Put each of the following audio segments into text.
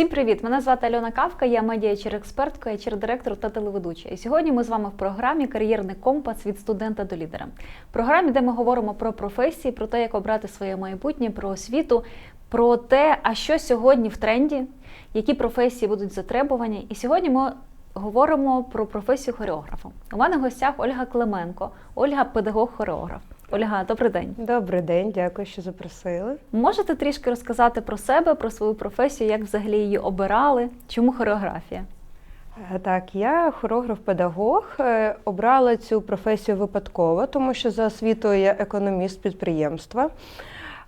Всім привіт! Мене звати Альона Кавка, я медіа експертка, hr директор та телеведуча. І сьогодні ми з вами в програмі Кар'єрний компас від студента до лідера. В програмі, де ми говоримо про професії, про те, як обрати своє майбутнє, про освіту, про те, а що сьогодні в тренді, які професії будуть затребувані. І сьогодні ми говоримо про професію хореографа. У мене в гостях Ольга Клименко, Ольга педагог-хореограф. Ольга, добрий день. Добрий день, дякую, що запросили. Можете трішки розказати про себе, про свою професію, як взагалі її обирали? Чому хореографія? Е, Так, я хореограф-педагог. Е, Обрала цю професію випадково, тому що за освітою я економіст підприємства.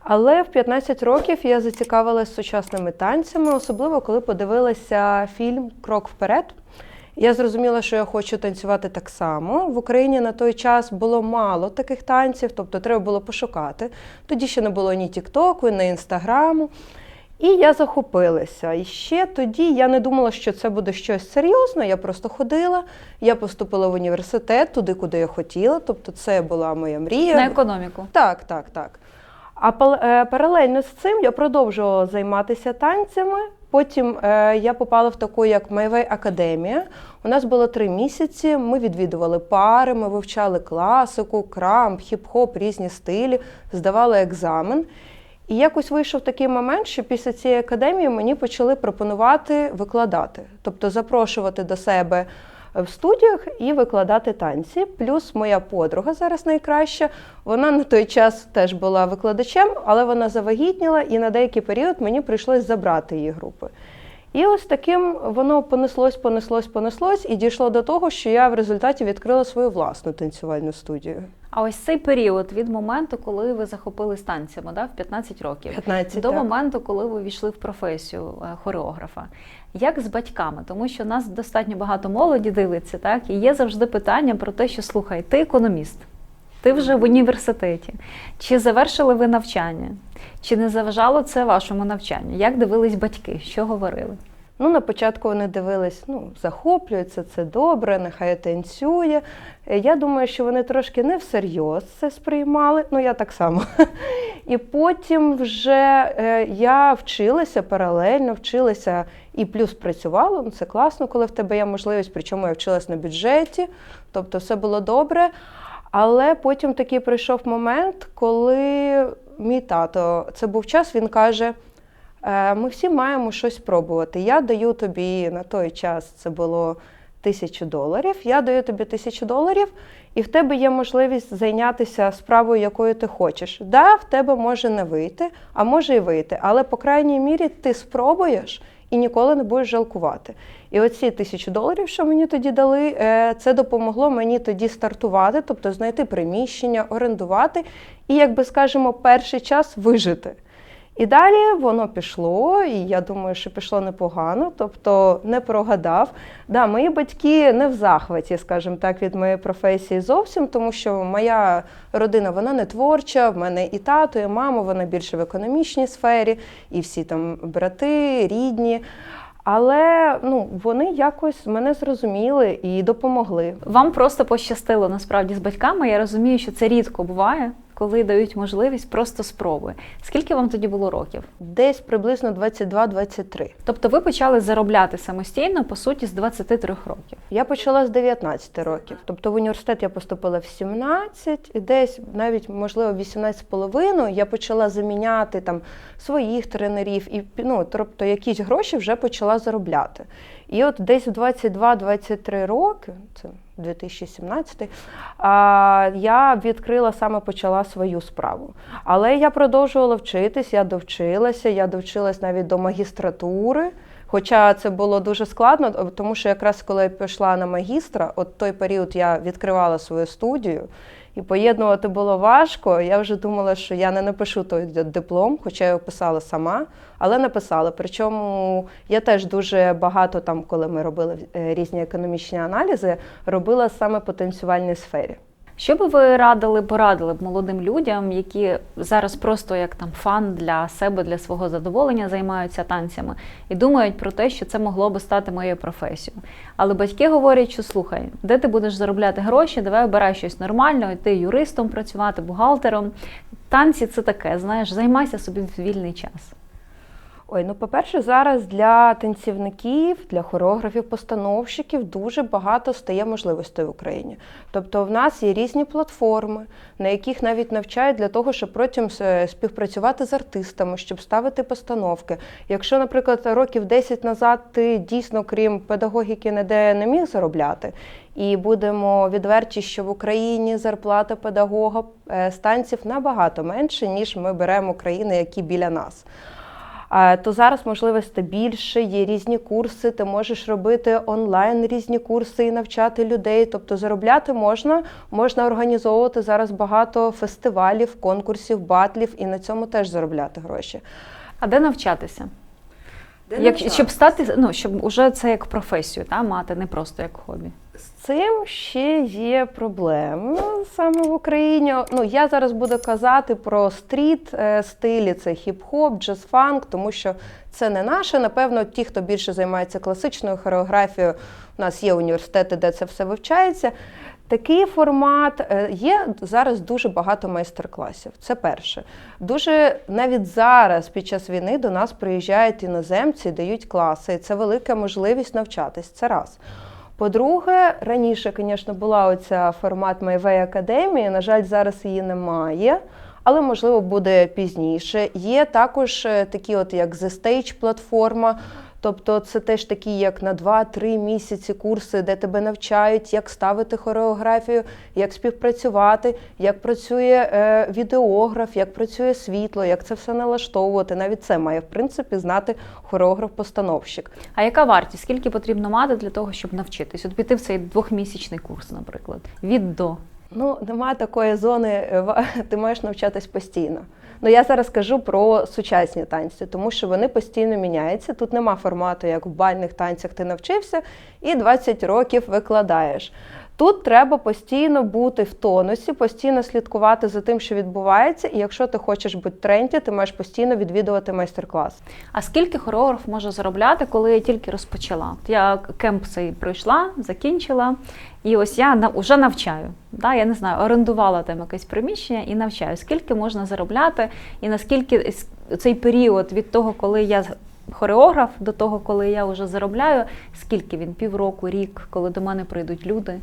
Але в 15 років я зацікавилася сучасними танцями, особливо коли подивилася фільм Крок вперед. Я зрозуміла, що я хочу танцювати так само. В Україні на той час було мало таких танців, тобто треба було пошукати. Тоді ще не було ні Тіктоку, ні Інстаграму. І я захопилася. І ще тоді я не думала, що це буде щось серйозне. Я просто ходила. Я поступила в університет туди, куди я хотіла. Тобто, це була моя мрія. На економіку. Так, так, так. А е, паралельно з цим я продовжувала займатися танцями. Потім е, я попала в таку, як Майвей Академія. У нас було три місяці. Ми відвідували пари, ми вивчали класику, крамп, хіп-хоп, різні стилі, здавали екзамен. І якось вийшов такий момент, що після цієї академії мені почали пропонувати викладати, тобто запрошувати до себе в студіях і викладати танці. Плюс моя подруга зараз найкраща. Вона на той час теж була викладачем, але вона завагітніла, і на деякий період мені прийшлось забрати її групи. І ось таким воно понеслось, понеслось, понеслось, і дійшло до того, що я в результаті відкрила свою власну танцювальну студію. А ось цей період від моменту, коли ви захопились танцями, да, в 15 років, 15, до так. моменту, коли ви війшли в професію е, хореографа. Як з батьками? Тому що нас достатньо багато молоді дивиться, так і є завжди питання про те, що слухай, ти економіст, ти вже в університеті. Чи завершили ви навчання? Чи не заважало це вашому навчанню? Як дивились батьки? Що говорили? Ну, на початку вони дивились, ну, захоплюються, це добре, нехай танцює. Я думаю, що вони трошки не всерйоз це сприймали, ну я так само. І потім вже е, я вчилася паралельно, вчилася і плюс працювала. Ну, це класно, коли в тебе є можливість, причому я вчилась на бюджеті, тобто все було добре. Але потім такий прийшов момент, коли мій тато, це був час, він каже. Е, Ми всі маємо щось пробувати. Я даю тобі на той час це було тисячу доларів. Я даю тобі тисячу доларів, і в тебе є можливість зайнятися справою, якою ти хочеш. Да, в тебе може не вийти, а може і вийти. Але по крайній мірі ти спробуєш і ніколи не будеш жалкувати. І оці тисячу доларів, що мені тоді дали, е, це допомогло мені тоді стартувати, тобто знайти приміщення, орендувати і, як би скажемо, перший час вижити. І далі воно пішло, і я думаю, що пішло непогано, тобто не прогадав. Да, мої батьки не в захваті, скажімо так, від моєї професії зовсім, тому що моя родина вона не творча, в мене і тато, і мама, вона більше в економічній сфері, і всі там брати, рідні. Але ну, вони якось мене зрозуміли і допомогли. Вам просто пощастило насправді з батьками. Я розумію, що це рідко буває, коли дають можливість просто спробуй. Скільки вам тоді було років? Десь приблизно 22-23. Тобто ви почали заробляти самостійно, по суті, з 23 років. Я почала з 19 років. Тобто в університет я поступила в 17, і десь навіть, можливо, 18 з половиною я почала заміняти там своїх тренерів і ну, тобто якісь гроші вже почала заробляти. І от десь в 22-23 роки, це 2017, я відкрила саме почала свою справу. Але я продовжувала вчитись, я довчилася, я довчилась навіть до магістратури. Хоча це було дуже складно, тому що якраз коли я пішла на магістра, от той період я відкривала свою студію, і поєднувати було важко. Я вже думала, що я не напишу той диплом, хоча я його писала сама, але написала. Причому я теж дуже багато там, коли ми робили е, різні економічні аналізи, робила саме по сфері. Що би ви радили, порадили б молодим людям, які зараз просто як там фан для себе, для свого задоволення займаються танцями і думають про те, що це могло би стати моєю професією. Але батьки говорять, що слухай, де ти будеш заробляти гроші, давай обирай щось нормальне, йти юристом працювати, бухгалтером. Танці це таке, знаєш, займайся собі в вільний час. Ой, ну по-перше, зараз для танцівників, для хореографів, постановщиків дуже багато стає можливостей в Україні. Тобто, в нас є різні платформи, на яких навіть навчають для того, щоб с- співпрацювати з артистами, щоб ставити постановки. Якщо, наприклад, років 10 назад ти дійсно, крім педагогіки, ніде не міг заробляти, і будемо відверті, що в Україні зарплата педагога е, з танців набагато менше, ніж ми беремо країни, які біля нас. А, То зараз можливостей більше, є різні курси, ти можеш робити онлайн різні курси і навчати людей. Тобто заробляти можна, можна організовувати зараз багато фестивалів, конкурсів, батлів і на цьому теж заробляти гроші. А де навчатися? Як, щоб стати, ну, щоб уже це як професію та, мати, не просто як хобі. Цим ще є проблеми саме в Україні. Ну я зараз буду казати про стріт е, стилі, це хіп-хоп, джаз-фанк, тому що це не наше. Напевно, ті, хто більше займається класичною хореографією, у нас є університети, де це все вивчається. Такий формат е, є зараз дуже багато майстер-класів. Це перше. Дуже навіть зараз, під час війни, до нас приїжджають іноземці, дають класи. І це велика можливість навчатись. Це раз. По-друге, раніше, звісно, була оця формат Майвей Академії. На жаль, зараз її немає, але можливо буде пізніше. Є також е, такі, от як The Stage платформа. Тобто це теж такі, як на 2-3 місяці курси, де тебе навчають, як ставити хореографію, як співпрацювати, як працює е, відеограф, як працює світло, як це все налаштовувати. Навіть це має в принципі знати хореограф-постановщик. А яка вартість? Скільки потрібно мати для того, щоб навчитись? От піти в цей двохмісячний курс, наприклад, від до. Ну, нема такої зони, е, ти маєш навчатись постійно. Ну я зараз кажу про сучасні танці, тому що вони постійно міняються. Тут нема формату, як в бальних танцях ти навчився і 20 років викладаєш. Тут треба постійно бути в тонусі, постійно слідкувати за тим, що відбувається. І якщо ти хочеш бути в тренді, ти маєш постійно відвідувати майстер-клас. А скільки хореограф може заробляти, коли я тільки розпочала? Я кемп цей пройшла, закінчила, і ось я вже навчаю. Да, я не знаю, орендувала там якесь приміщення і навчаю. Скільки можна заробляти, і наскільки цей період від того, коли я хореограф, до того, коли я вже заробляю, скільки він півроку, рік, коли до мене прийдуть люди.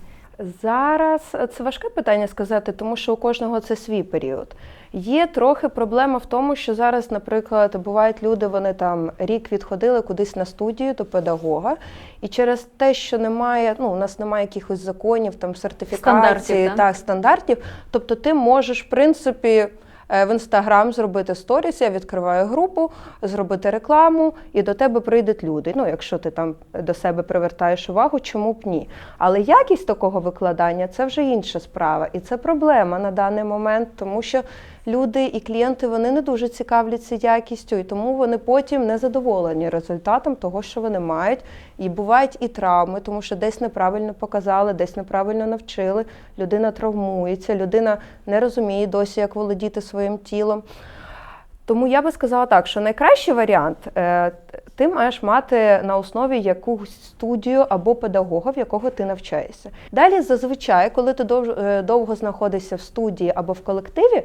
Зараз е, це важке питання сказати, тому що у кожного це свій період. Є трохи проблема в тому, що зараз, наприклад, бувають люди, вони там рік відходили кудись на студію до педагога, і через те, що немає, ну у нас немає якихось законів, там сертифікації, Стандартів, так, стандартів. Тобто, ти можеш, в принципі. Е, В інстаграм зробити сторіс, я відкриваю групу, зробити рекламу, і до тебе прийдуть люди. Ну, якщо ти там до себе привертаєш увагу, чому б ні? Але якість такого викладання це вже інша справа, і це проблема на даний момент, тому що люди і клієнти вони не дуже цікавляться якістю, і тому вони потім не задоволені результатом того, що вони мають. І бувають і травми, тому що десь неправильно показали, десь неправильно навчили. Людина травмується, людина не розуміє досі, як володіти своїм тілом. Тому я би сказала так, що найкращий варіант е, ти маєш мати на основі якусь студію або педагога, в якого ти навчаєшся. Далі, зазвичай, коли ти е, довго знаходишся в студії або в колективі,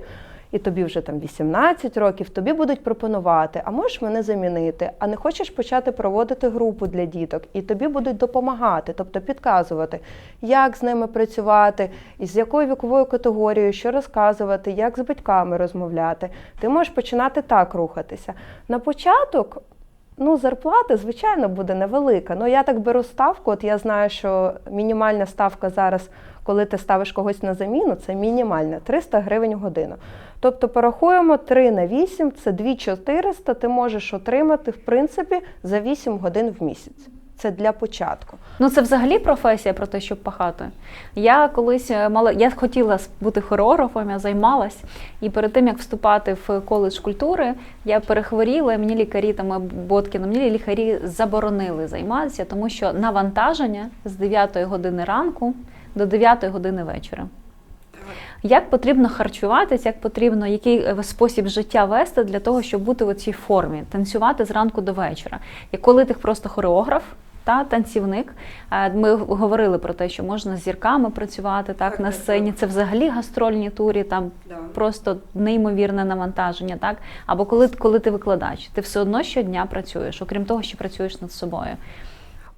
і тобі вже там 18 років, тобі будуть пропонувати, а можеш мене замінити, а не хочеш почати проводити групу для діток, і тобі будуть допомагати, тобто підказувати, як з ними працювати, і з якою віковою категорією, що розказувати, як з батьками розмовляти. Ти можеш починати так рухатися. На початок. Ну, зарплата, звичайно, буде невелика. Ну, я так беру ставку. От я знаю, що мінімальна ставка зараз, коли ти ставиш когось на заміну, це мінімальна 300 гривень в годину. Тобто порахуємо 3 на 8, це 2400 ти можеш отримати, в принципі, за 8 годин в місяць. Це для початку. Ну, це взагалі професія про те, щоб пахати. Я колись е, мала, я хотіла бути хореографом, я займалась, і перед тим як вступати в коледж культури, я перехворіла. Мені лікарі там Боткіно, мені лікарі заборонили займатися, тому що навантаження з 9 години ранку до 9 години вечора. Як потрібно харчуватись, як потрібно, який е, спосіб життя вести для того, щоб бути в цій формі, танцювати зранку до вечора. І коли ти просто хореограф, та танцівник. Е, Ми говорили про те, що можна з зірками працювати так, Так, на так, сцені. Це взагалі гастрольні турі, там просто неймовірне навантаження. Так або коли, коли ти викладач, ти все одно щодня працюєш, окрім того, що працюєш над собою.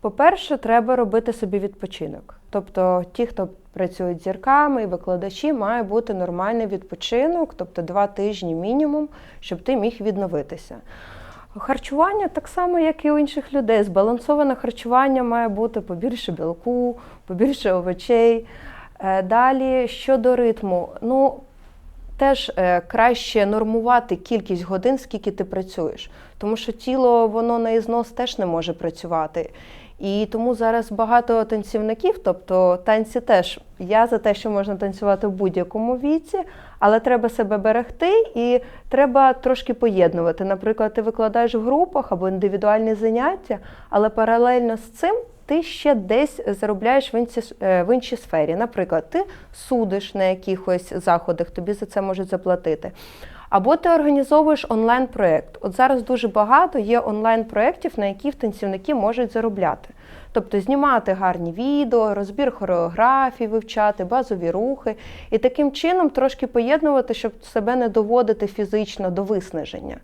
По-перше, треба робити собі відпочинок. Тобто, ті, хто працюють зірками і викладачі, має бути нормальний відпочинок, тобто два тижні мінімум, щоб ти міг відновитися. Харчування так само, як і у інших людей. Збалансоване харчування має бути побільше білку, побільше овочей. Е, Далі щодо ритму, ну теж е, краще нормувати кількість годин, скільки ти працюєш, тому що тіло воно на ізнос теж не може працювати. І тому зараз багато танцівників, тобто танці теж я за те, що можна танцювати в будь-якому віці, але треба себе берегти і треба трошки поєднувати. Наприклад, ти викладаєш в групах або індивідуальні заняття, але паралельно з цим ти ще десь заробляєш в іншій, е, в іншій сфері. Наприклад, ти судиш на якихось заходах, тобі за це можуть заплатити. Або ти організовуєш онлайн-проєкт. От зараз дуже багато є онлайн-проєктів, на яких танцівники можуть заробляти. Тобто знімати гарні відео, розбір хореографій, вивчати, базові рухи і таким чином трошки поєднувати, щоб себе не доводити фізично до виснаження.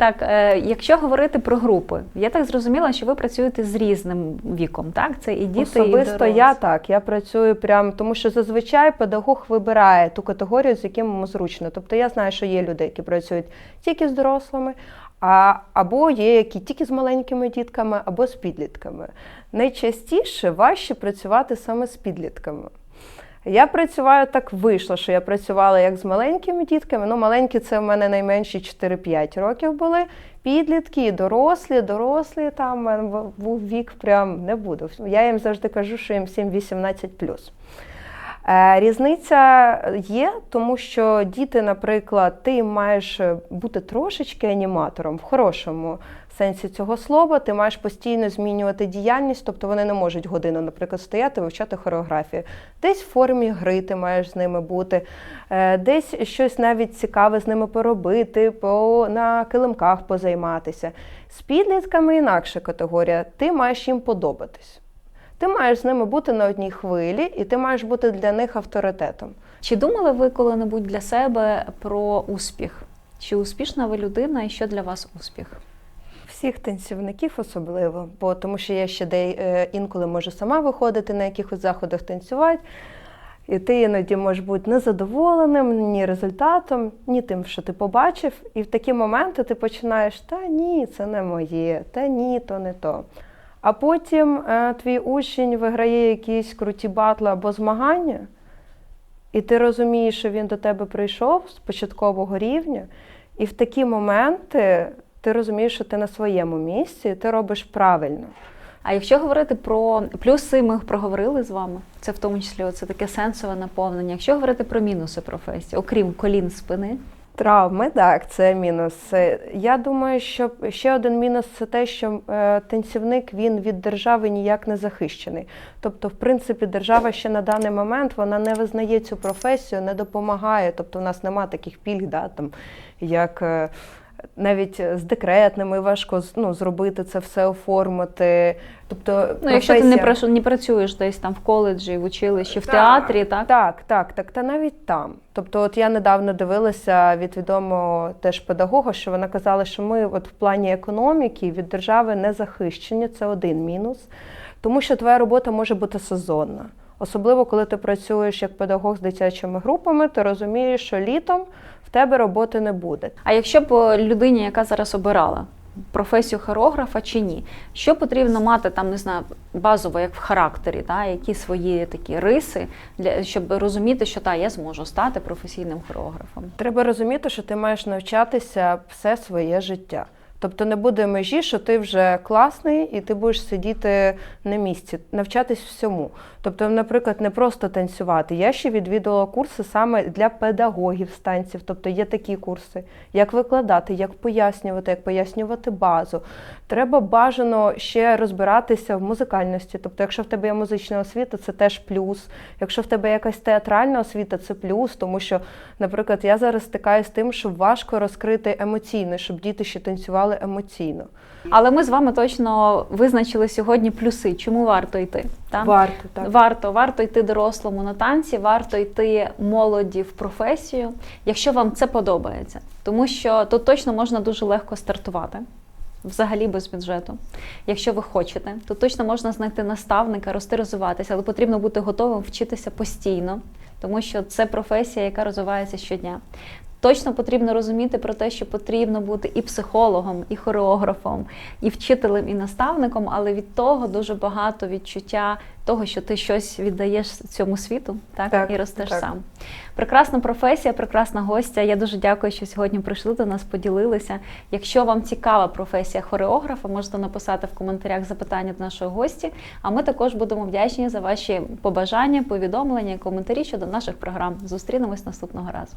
Так, е, якщо говорити про групи, я так зрозуміла, що ви працюєте з різним віком, так? Це і діти, і Особисто дорослі. я так, я працюю прям, тому що зазвичай педагог вибирає ту категорію, з яким йому зручно. Тобто я знаю, що є люди, які працюють тільки з дорослими, а, або є які тільки з маленькими дітками, або з підлітками. Найчастіше важче працювати саме з підлітками. Я працюваю так вийшло, що я працювала як з маленькими дітками. Ну, маленькі це в мене найменші 4-5 років були. Підлітки, дорослі, дорослі там в мене був вік, прям не буду. Я їм завжди кажу, що їм 7-18 Е, Різниця є, тому що діти, наприклад, ти маєш бути трошечки аніматором в хорошому сенсі цього слова. Ти маєш постійно змінювати діяльність, тобто вони не можуть годину, наприклад, стояти, вивчати хореографію. Десь в формі гри ти маєш з ними бути, е, десь щось навіть цікаве з ними поробити, по, на килимках позайматися. З підлітками інакша категорія. Ти маєш їм подобатись. Ти маєш з ними бути на одній хвилі, і ти маєш бути для них авторитетом. Чи думали ви коли-небудь для себе про успіх? Чи успішна ви людина і що для вас успіх? Всіх танцівників особливо, бо тому що я ще де, е, інколи можу сама виходити на якихось заходах танцювати, і ти іноді можеш бути незадоволеним ні результатом, ні тим, що ти побачив. І в такі моменти ти починаєш: та ні, це не моє, та ні, то не то. А потім е, твій учень виграє якісь круті батли або змагання, і ти розумієш, що він до тебе прийшов з початкового рівня, і в такі моменти ти розумієш, що ти на своєму місці, ти робиш правильно. А якщо говорити про плюси, ми проговорили з вами. Це в тому числі це таке сенсове наповнення. Якщо говорити про мінуси професії, окрім колін спини, Травми, так, це мінус. Е, Я думаю, що ще один мінус це те, що е, танцівник він від держави ніяк не захищений. Тобто, в принципі, держава ще на даний момент вона не визнає цю професію, не допомагає. Тобто, у нас нема таких пільг, да, там, як е, навіть з декретними важко ну, зробити це все оформити. Тобто, ну якщо ти не професія- праш- не працюєш десь там в коледжі, в училищі, в Так, театрі, так? Так, так, так, та навіть там. Тобто, от я недавно дивилася від відомого теж педагога, що вона казала, що ми от в плані економіки від держави не захищені, це один мінус, тому що твоя робота може бути сезонна. Особливо, коли ти працюєш як педагог з дитячими групами, ти розумієш, що літом в тебе роботи не буде. А якщо б е, людині, яка зараз обирала професію хореографа чи ні, що потрібно мати там, не знаю, базово, як в характері, та, які свої такі риси, для, щоб розуміти, що та, я зможу стати професійним хореографом? Треба розуміти, що ти маєш навчатися все своє життя. Тобто не буде межі, що ти вже класний і ти будеш сидіти на місці, навчатись всьому. Тобто, наприклад, не просто танцювати. Я ще відвідувала курси саме для педагогів з танців. Тобто є такі курси, як викладати, як пояснювати, як пояснювати базу. Треба бажано ще розбиратися в музикальності. Тобто, якщо в тебе є музична освіта, це теж плюс. Якщо в тебе якась театральна освіта, це плюс, тому що, наприклад, я зараз стикаюся з тим, що важко розкрити емоційно, щоб діти ще танцювали сприймали емоційно. Але ми з вами точно визначили сьогодні плюси, чому варто йти. Так? Варто так. Варто, варто йти дорослому на танці, варто йти молоді в професію, якщо вам це подобається. Тому що тут точно можна дуже легко стартувати. Взагалі без бюджету. Якщо ви хочете, то точно можна знайти наставника, рости, розвиватися, але потрібно бути готовим вчитися постійно, тому що це професія, яка розвивається щодня. Точно потрібно розуміти про те, що потрібно бути і психологом, і хореографом, і вчителем, і наставником, але від того дуже багато відчуття того, що ти щось віддаєш цьому світу, так, Так, і ростеш так. сам. Прекрасна професія, прекрасна гостя. Я дуже дякую, що сьогодні прийшли до нас, поділилися. Якщо вам цікава професія хореографа, можете написати в коментарях запитання до нашої гості. А ми також будемо вдячні за ваші побажання, повідомлення і коментарі щодо наших програм. Зустрінемось наступного разу.